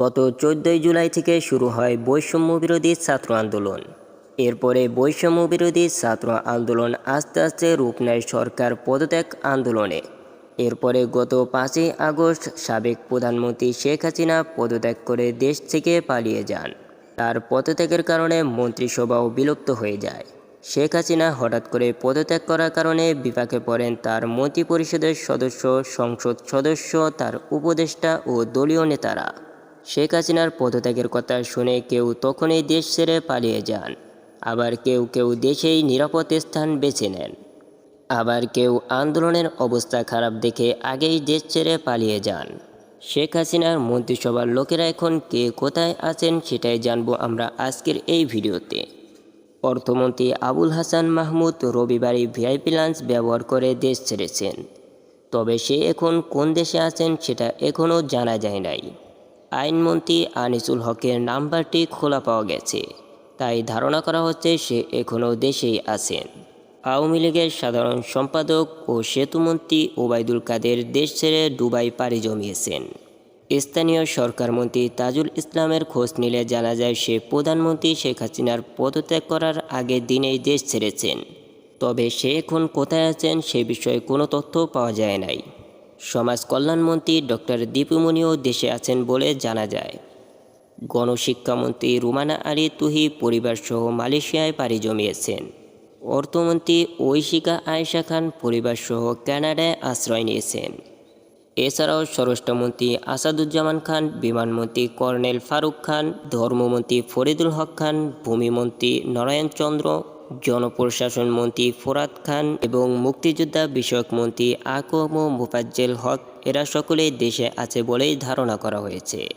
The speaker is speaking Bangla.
গত চোদ্দই জুলাই থেকে শুরু হয় বৈষম্য বিরোধী ছাত্র আন্দোলন। এরপরে বৈষম্য বিরোধী ছাত্র আন্দোলন আস্তে আস্তে রূপ নেয় সরকার পদত্যাগ আন্দোলনে। এরপরে গত পাঁচই আগস্ট সাবেক প্রধানমন্ত্রী শেখ হাসিনা পদত্যাগ করে দেশ থেকে পালিয়ে যান। তার পদত্যাগের কারণে মন্ত্রিসভাও বিলুপ্ত হয়ে যায়। শেখ হাসিনা হঠাৎ করে পদত্যাগ করার কারণে বিপাকে পড়েন তার মন্ত্রিপরিষদের সদস্য, সংসদ সদস্য, তার উপদেষ্টা ও দলীয় নেতারা। শেখ হাসিনার পদত্যাগের কথা শুনে কেউ তখনই দেশ ছেড়ে পালিয়ে যান। আবার কেউ কেউ দেশেই নিরাপদ স্থান বেছে নেন। আবার কেউ আন্দোলনের অবস্থা খারাপ দেখে আগেই দেশ ছেড়ে পালিয়ে যান। শেখ হাসিনার মন্ত্রিসভার লোকেরা এখন কে কোথায় আছেন সেটাই জানব আমরা আজকের এই ভিডিওতে। অর্থমন্ত্রী আবুল হাসান মাহমুদ রবিবারই ভিআইপি লাঞ্চ ব্যবহার করে দেশ ছেড়েছেন। তবে সে এখন কোন দেশে আছেন সেটা এখনও জানা যায় নাই। আইনমন্ত্রী আনিসুল হকের নাম্বারটি খোলা পাওয়া গেছে। তাই ধারণা করা হচ্ছে সে এখনও দেশেই আছেন। আওয়ামী লীগের সাধারণ সম্পাদক ও সেতুমন্ত্রী ওবায়দুল কাদের দেশ ছেড়ে দুবাই পাড়ি জমিয়েছেন। স্থানীয় সরকারমন্ত্রী তাজুল ইসলামের খোঁজ নিলে জানা যায় সে প্রধানমন্ত্রী শেখ হাসিনার পদত্যাগ করার আগের দিনেই দেশ ছেড়েছেন। তবে সে এখন কোথায় আছেন সে বিষয়ে কোনো তথ্য পাওয়া যায় নাই। সমাজ কল্যাণমন্ত্রী ডক্টর দীপুমণিও দেশে আছেন বলে জানা যায়। গণশিক্ষামন্ত্রী রুমানা আলী তুহি পরিবারসহ মালয়েশিয়ায় পাড়ি জমিয়েছেন। অর্থমন্ত্রী ঐশিকা আয়েশা খান পরিবারসহ কানাডায় আশ্রয় নিয়েছেন। এছাড়াও স্বরাষ্ট্রমন্ত্রী আসাদুজ্জামান খান, বিমানমন্ত্রী কর্নেল ফারুক খান, ধর্মমন্ত্রী ফরিদুল হক খান, ভূমিমন্ত্রী নারায়ণ চন্দ্র জনপ্রশাসন মন্ত্রী ফোরাত খান এবং মুক্তিযোদ্ধা বিষয়ক মন্ত্রী আকম মোফাজ্জেল হক, এরা সকলেই দেশে আছে বলেই ধারণা করা হয়েছে।